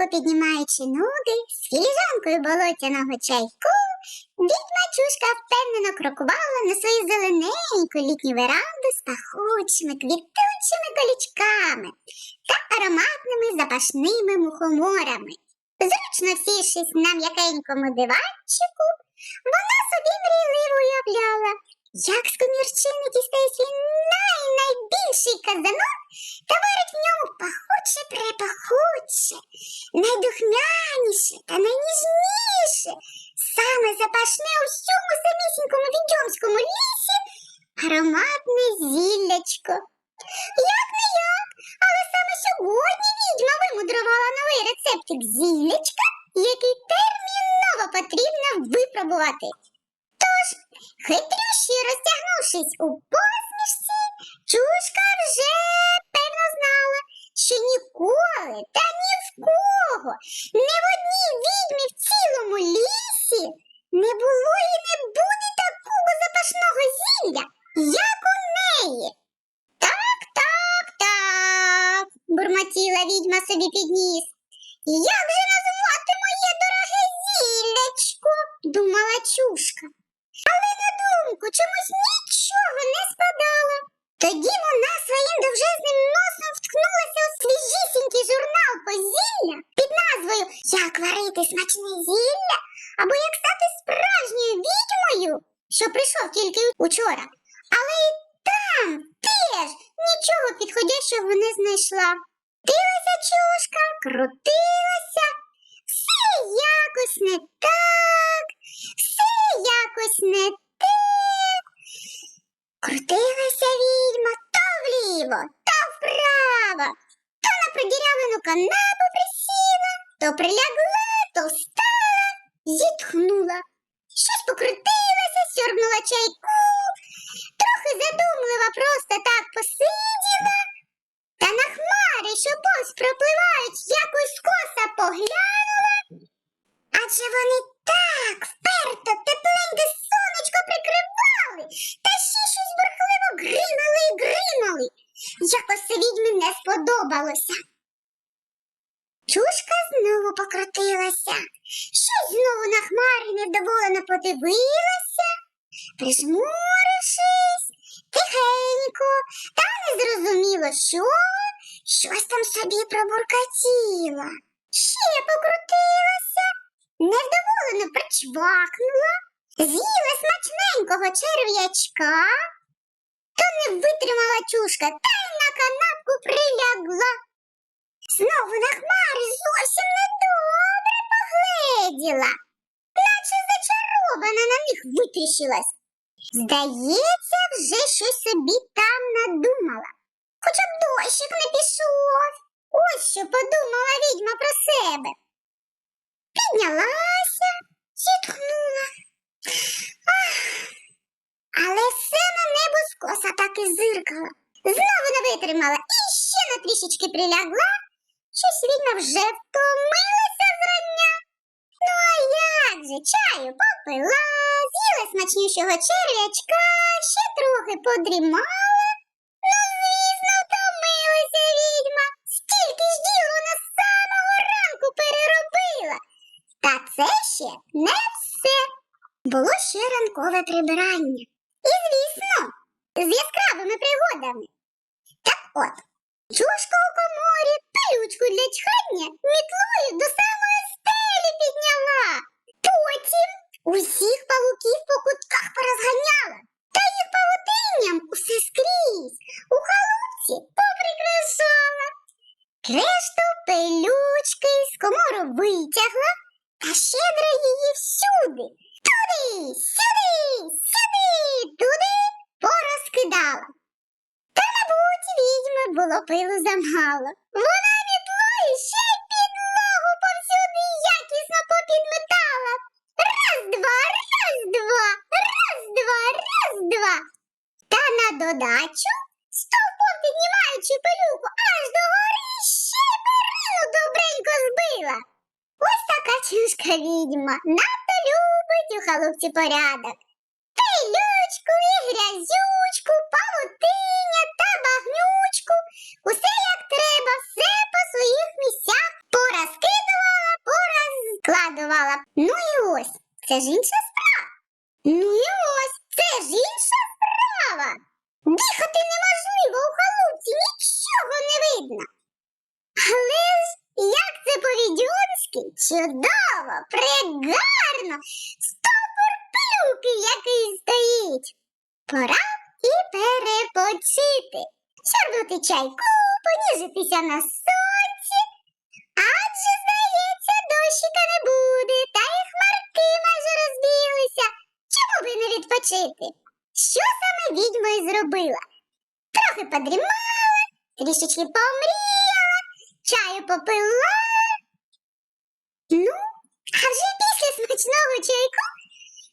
високо піднімаючи ноги, з філіжанкою болотяного чайку, відьма чушка впевнено крокувала на свою зелененьку літню веранду з пахучими квітучими колючками та ароматними запашними мухоморами. Зручно сівшись на м'якенькому диванчику, вона собі мрійливо уявляла, як з комірчини дістає свій най-найбільший казанок та найдухмяніше та найніжніше, саме запашне у всьому самісінькому відьомському лісі ароматне зіллячко. Як не як, але саме сьогодні відьма вимудрувала новий рецептик зіллячка, який терміново потрібно випробувати. Тож, хитрющі розтягнувшись у посмішці, чушка вже певно знала, що ніколи та ні в кого, ні в одній відьмі в цілому лісі не було і не буде такого запашного зілля, як у неї. Так, так, так, бурмотіла відьма собі під ніс. Як же назвати моє дороге зіллячко? думала чушка. Але на думку чомусь нічого не спадало. Тоді вона своїм довжезним носом вткнулася у свіжісінький журнал по зілля під назвою Як варити смачне зілля або як стати справжньою відьмою, що прийшов тільки учора. Але і там теж нічого підходящого не знайшла. Дилася чушка, крутилася, все якось не так, все якось не так. Крутилася відьма то вліво, то вправо, то на продірявлену канапу присіла, то прилягла, то встала, зітхнула. Щось покрутилася, сьорбнула чайку, трохи задумлива просто так посиділа. Та на хмари, що повз пропливають, якось коса поглянула. Адже вони так вперто тепленьке сонечко прикривали, та ще щось бурхливо гримали і гримали. Якось відьмі не сподобалося. Чушка знову покрутилася, щось знову на хмари невдоволено подивилася, прижмурившись, тихенько, та незрозуміло що, щось там собі пробуркотіла. Ще покрутилася, невдоволено причвакнула, з'їла смачненького черв'ячка, то не витримала чушка та й на канапку прилягла. Знову на хмари зовсім недобре погледіла, наче зачарована на них витріщилась. Здається, вже щось собі там надумала. Хоча б дощик не пішов. Ось що подумала відьма про себе. Піднялася, зітхнула. Але все на небо скоса так і зиркала. Знову не витримала і ще на трішечки прилягла. Щось відьма вже втомилася зрання. Ну а як же, чаю попила, з'їла смачнющого черв'ячка, ще трохи подрімала. Ну, звісно, втомилася відьма. Стільки ж діл вона з самого ранку переробила. Та це ще не все. Було ще ранкове прибирання. І, звісно, з яскравими пригодами. Так от, чушка у пилючку для чхання мітлою до самої стелі підняла. Потім усіх павуків по кутках порозганяла. Та їх павутинням усе скрізь у халупці поприкрашала. Решту пилючки з комору витягла та щедро її всюди. Туди, сюди, сюди, туди порозкидала. Та, мабуть, відьми було пилу замало. Вона чушка відьма, надто любить у халупці порядок. Пилючку і грязючку, павутиня та багнючку. Усе як треба, все по своїх місцях порозкидувала складувала. Ну і ось, це ж інша справа. Ну і ось, це ж інша справа. Дихати неможливо у халупці, нічого не видно. Але ж як це по-відьомськи? Чудово, прегарно, стопор пилюки який стоїть. Пора і перепочити. Сярнути чайку, поніжитися на сонці. Адже, здається, дощика не буде, та й хмарки майже розбіглися. Чому би не відпочити? Що саме відьма і зробила? Трохи подрімала, трішечки помріяла, чаю попила. Ну, а вже смачного чайку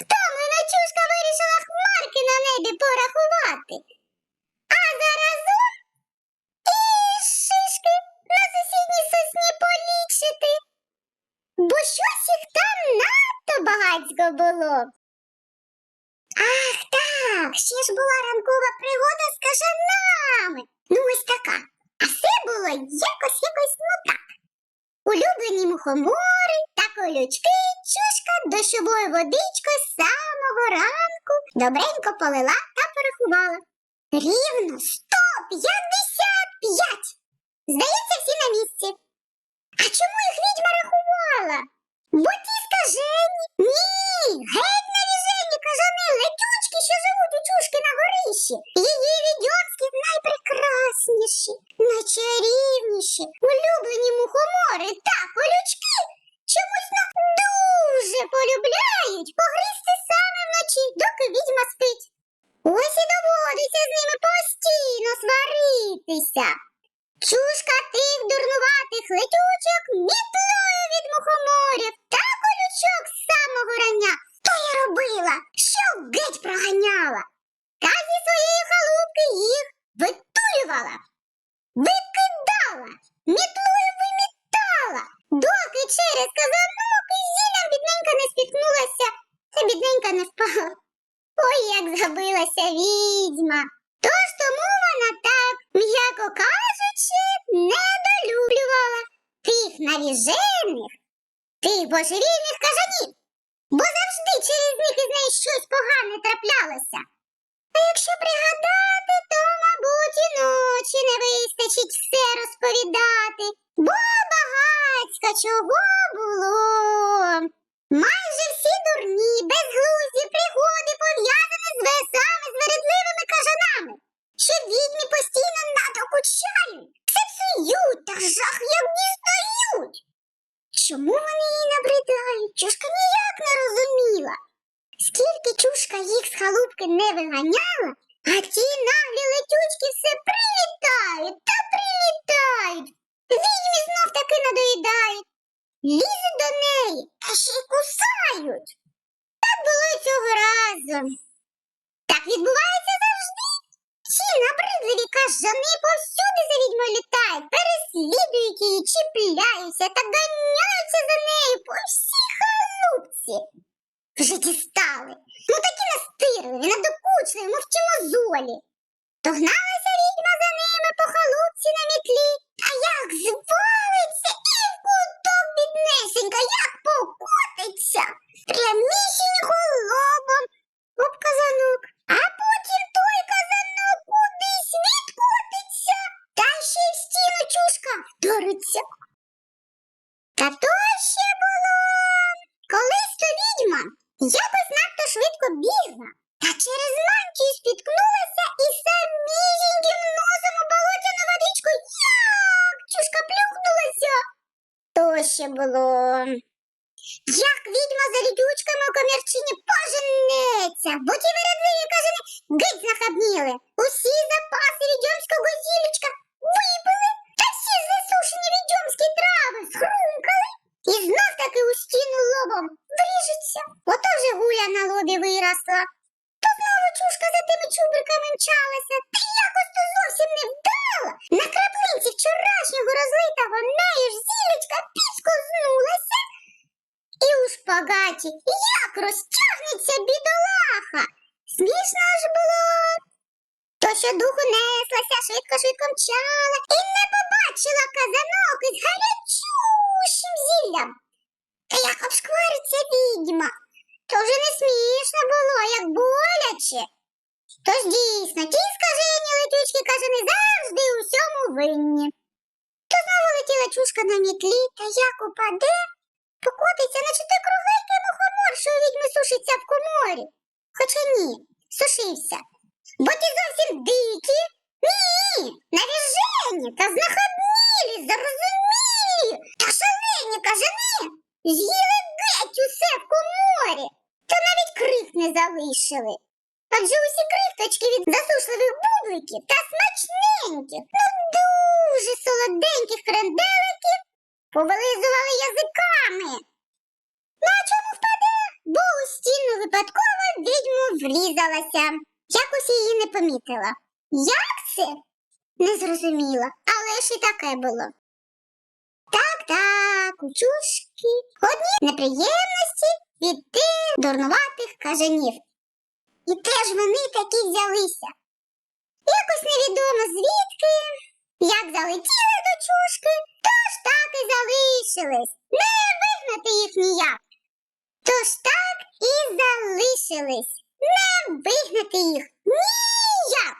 втомлена чушка вирішила хмарки на небі порахувати. А заразом і шишки на сусідній сосні полічити. Бо щось їх там надто багацько було. Ах так, ще ж була ранкова пригода з кажанами. Ну ось така. А все було якось якось ну так. Улюблені мухомори та колючки чушка дощовою водичкою з самого ранку добренько полила та порахувала. Рівно 155! Здається, всі на місці. А чому їх відьма рахувала? Бо ті скажені. Ні, геть навіжені кажани, що живуть у чушки на горищі. Її відьомські найпрекрасніші, найчарівніші, улюблені мухомори та колючки чомусь ну, дуже полюбляють погризти саме вночі, доки відьма спить. Ось і доводиться з ними постійно сваритися. Чушка тих дурнуватих летючок мітлою від мухоморів та колючок з самого рання. То робила, що геть проганяла. Та зі своєї халупки їх витулювала, викидала, мітлою вимітала, доки через казанок зіллям бідненька не спіткнулася, та бідненька не впала. Ой, як забилася відьма. Тож тому вона так, м'яко кажучи, недолюблювала тих навіжених, тих божевільних кажанів, бо завжди через них із неї щось погане траплялося. А якщо пригадати, то, мабуть, і ночі не вистачить все розповідати, бо багацько чого було. Майже всі дурні, безглузді пригоди пов'язані з весами з вередливими кажанами, що відьмі постійно надокучають, псують та жах як дістають. Чому вони її набридають? Чушка ніяк не розуміла. Скільки чушка їх з халупки не виганяла, а ті наглі летючки все прилітають та прилітають. Відьмі знов таки надоїдають. Лізуть до неї, та ще й кусають. Так було й цього разу. Так відбувається завжди. Ці набридливі кажани повсюди за відьмою літають, переслідують її, чіпляються та ганяються за нею по всій халупці. Вже дістали. Ну такі настирливі, надокучливі, мов чимозолі. То гналася відьма за ними по халупці на мітлі, а як звалиться і в куток біднесенька, як покотиться, прямісінько лобом об казанок, а потім той казанок кудись відкотиться, та ще й в стіну чушка вториться. Та то ще було, колись то відьма. Якось надто швидко бігла, та через мантію спіткнулася і самісіньким носом у болотяну водичку як чушка плюхнулася. То ще було. Як відьма за рідючками у комірчині поженеться, бо ті вередливі кажани геть знахабніли. Усі запаси відьомського зілечка випили, та всі засушені відьомські трави схрумкали і знов таки у стіну лобом вріжеться. Ото вже гуля на лобі виросла. То за тими чубриками мчалася, та якось то зовсім не вдала. На краплинці вчорашнього розлитого нею ж зілечка підскознулася. І у шпагаті як розтягнеться бідолаха. Смішно ж було. То що духу неслася, швидко-швидко мчала і не побачила казанок із гарячущим зіллям. Та як відьма. То вже не смішно було, як боляче. Тож дійсно, ті скажені летючки кажани завжди у всьому винні. То знову летіла чушка на мітлі, та як упаде, покотиться, наче той кругленький мухомор, що у відьми сушиться в коморі. Хоча ні, сушився. Бо ті зовсім дикі. Ні, навіжені та знаходнілі, зарозумілі та шалені кажани з'їли геть усе в коморі, та навіть крих не залишили. Адже усі крихточки від засушливих бубликів та смачненьких, ну дуже солоденьких кренделиків повилизували язиками. Ну а чому впаде? Бо у стіну випадково відьму врізалася. Якось її не помітила. Як це? Не зрозуміла, але ж і таке було. Так, так, у чушки. Одні неприємності від тих дурнуватих кажанів. І теж вони такі взялися. Якось невідомо звідки, як залетіли до чушки, тож так і залишились. Не вигнати їх ніяк. Тож так і залишились. Не вигнати їх ніяк.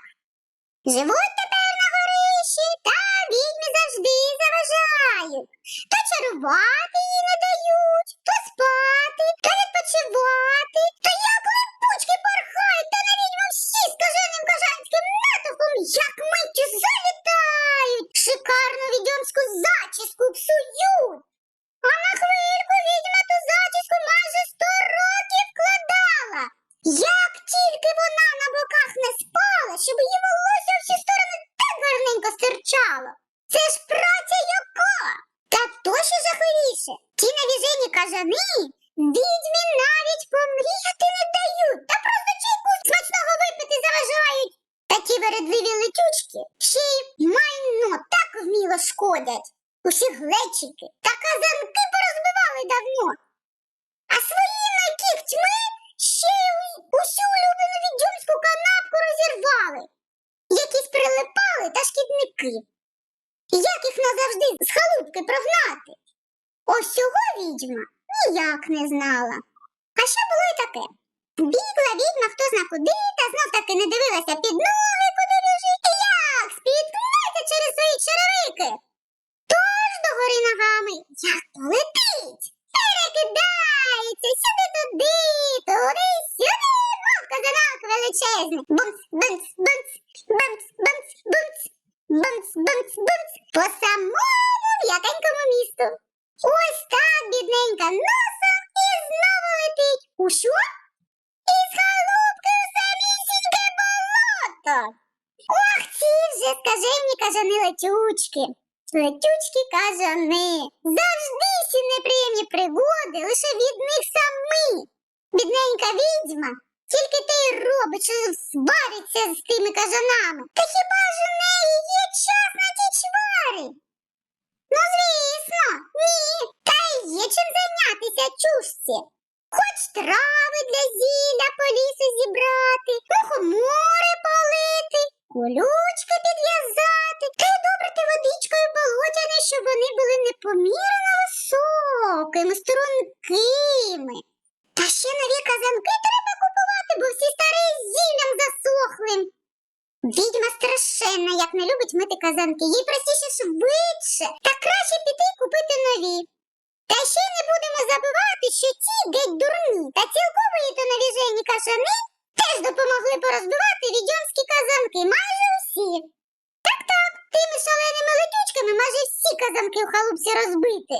Живуть тепер на горищі, та відьми завжди заважають. То чарувати їй не дають, то спати, та відпочивати, та як липучки порхають, та на відьму всі з каженим кожанським натовпом, як миттю залітають, шикарну відьомську зачіску псують. А на хвильку відьма ту зачіску майже сто років вкладала. Як тільки вона на боках не спала, щоб її волосся у всі сторони так гарненько стирчало. Це ж праця яка? Та то ще жахливіше. Ті навіжені кажани відьмі навіть помріяти не дають, та просто чайку смачного випити заважають. Такі вередливі летючки ще й майно так вміло шкодять. Усі глечики та казанки порозбивали давно. А своїми кігтьми ще й усю улюблену відьомську канапку розірвали. Якісь прилипали та шкідники. Як їх назавжди з халупки прогнати? Ось цього відьма ніяк не знала. А ще було й таке. Бігла відьма хто зна куди, та знов таки не дивилася під ноги, куди біжить, і як спіткнеться через свої черевики. Догори ногами, як полетить, перекидається сюди туди, туди, сюди, мов казанок величезний. Бумц, бумц, бумц, бумц, бумц, бумц, бумц, бумц, бумц, по самому м'якенькому місту. Ось так бідненька носом і знову летить. У що? Із халупки самісіньке болото. Ох, ці вже скажені кажани летючки. Летючки кажани. Завжди всі неприємні пригоди лише від них самі. Бідненька відьма. Тільки те й робить, що свариться з тими кажанами. Та хіба ж у неї є час на ті чвари? Ну, звісно, ні. Та й є чим зайнятися чушці. Хоч трави для зілля по лісу зібрати, мухомори полити, колючки підв'язати, та й добрити водичкою болотяне, щоб вони були непомірно високими, стрункими. Та ще нові казанки треба купувати, бо всі старі зіллям засохли. Відьма страшенна, як не любить мити казанки, їй простіше швидше, та краще піти купити нові. Та ще не будемо забувати, що ті геть дурні та цілкової то навіжені кашани теж допомогли порозбивати відьомські казанки майже усі. Так так, тими шаленими летючками майже всі казанки у халупці розбити.